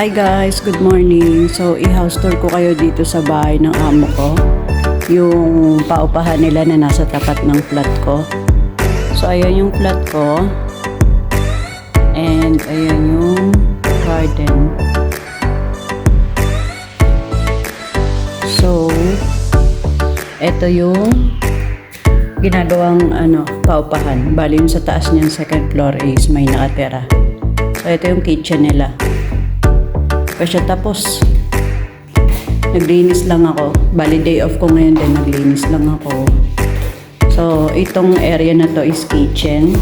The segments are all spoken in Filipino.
Hi guys, good morning. So, i-house tour ko kayo dito sa bahay ng amo ko. Yung paupahan nila na nasa tapat ng flat ko. So, ayan yung flat ko. And ayan yung garden. So, ito yung ginagawang ano, paupahan. Bali yung sa taas niyan, second floor is may nakatera. So, ito yung kitchen nila. Pa siya tapos. Naglinis lang ako. Bali day off ko ngayon din, naglinis lang ako. So, itong area na to is kitchen.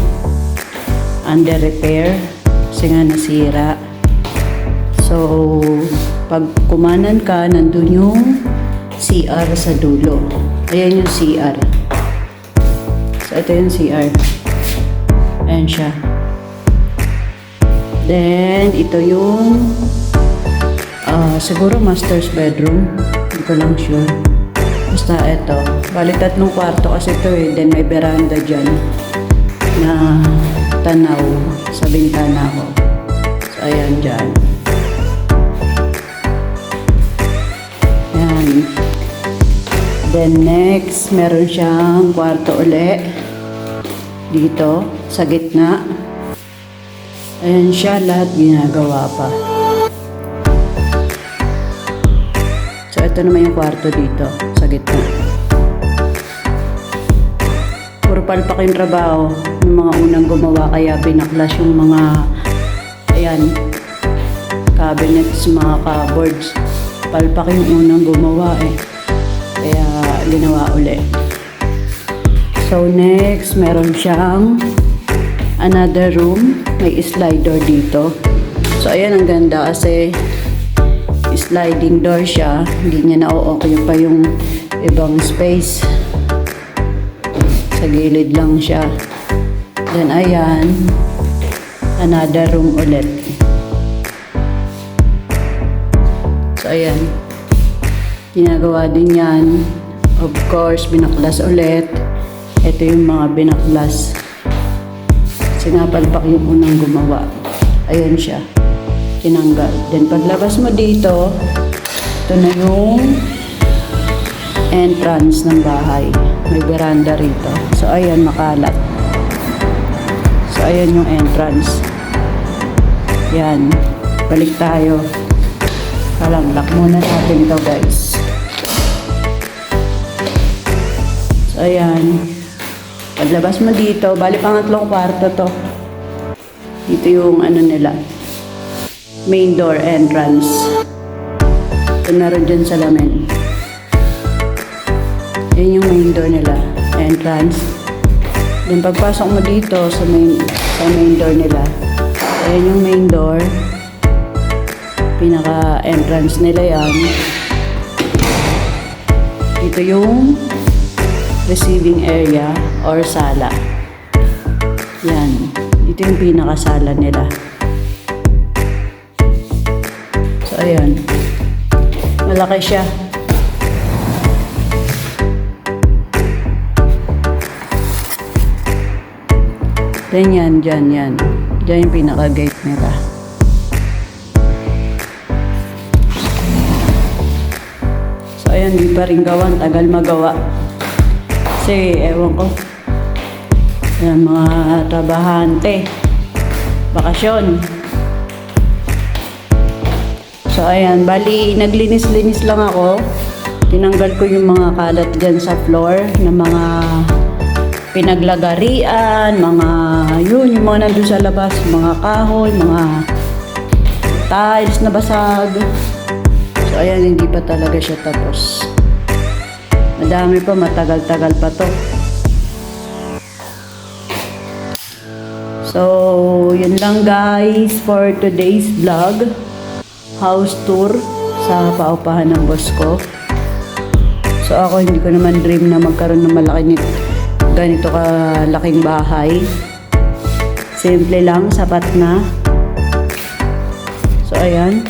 Under repair. Kasi nga nasira. So, pag kumanan ka, nandun yung CR sa dulo. Ayan yung CR. So, ito yung CR. Ayan siya. Then, ito yung ah siguro master's bedroom. Hindi ko lang sure. Basta ito. Bali tatlong kwarto kasi ito eh. Then may veranda dyan na tanaw sa bintana ko. So, ayan dyan. Yan. Then next, meron siyang kwarto uli. Dito, sa gitna. Ayan siya, lahat ginagawa pa. Ito naman yung kwarto dito, sa gitna. Puro palpak yung trabaho ng mga unang gumawa, kaya binaklas yung mga, ayan, cabinets, mga cupboards. Palpak yung unang gumawa eh. Kaya, ginawa uli. So, next, meron siyang another room. May slider dito. So, ayan, ang ganda kasi sliding door siya. Hindi niya na-occupy yung ibang space. Sa gilid lang siya. Then, ayan, another room ulit. So, ayan. Ginagawa din yan. Of course, binaklas ulit. Ito yung mga binaklas. Kasi nga palpak yung unang gumawa. Ayan siya. Tinanggal. Then paglabas mo dito, ito na yung entrance ng bahay. May veranda rito. So ayan, makalat. So ayan yung entrance. Yan. Balik tayo. Kalang lock muna natin to guys. So ayan. Paglabas mo dito, bali pangatlong kwarto to. Dito yung ano nila. Main door entrance. Ito na rin dyan sa lamin. Yan yung main door nila. Entrance. Then pagpasok mo dito sa main, sa main door nila. Ayan yung main door. Pinaka entrance nila yan. Ito yung receiving area or sala. Yan. Ito yung pinakasala nila. Ayan. Malaki siya. Then yan, dyan, yan. Dyan yung pinaka-gate nila. So, ayan, di pa rin gawan. Tagal magawa. Kasi, ewan ko. Yan, mga trabahante. Bakasyon. So, ayan. Bali, naglinis-linis lang ako. Tinanggal ko yung mga kalat dyan sa floor na mga pinaglagarian, mga yun, yung mga nandun sa labas, mga kahoy, mga tiles na basag. So, ayan, hindi pa talaga siya tapos. Madami pa, matagal-tagal pa to. So, yun lang guys for today's vlog. House tour sa paupahan ng boss ko. So, ako hindi ko naman dream na magkaroon ng malaki nito ganito kalaking bahay. Simple lang, sapat na. So, ayan.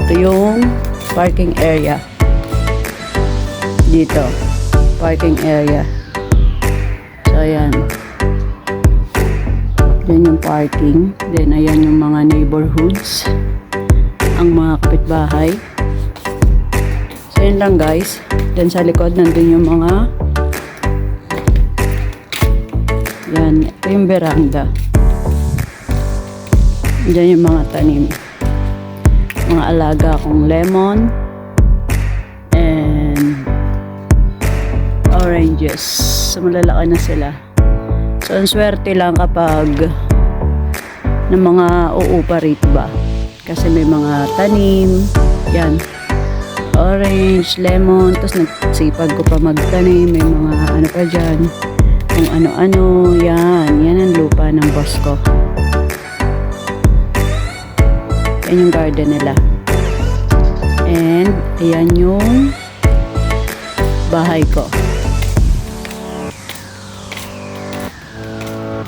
Ito yung parking area. Dito. Parking area. So, ayan. Yan yung parking. Then, ayan yung mga neighborhoods. Ang mga kapitbahay. So, yun lang guys. Then, sa likod, nandun yung mga yan. Ito yung veranda. Diyan yung mga tanim. Mga alaga kong lemon and oranges. So, malalaki na sila. So, ang swerte lang kapag ng mga uupa rito ba. Kasi may mga tanim. Yan. Orange, lemon. Tapos nagsipag ko pa magtanim. May mga ano pa dyan. Kung ano-ano. Yan. Yan ang lupa ng boss ko. Yan yung garden nila. And, ayan yung bahay ko.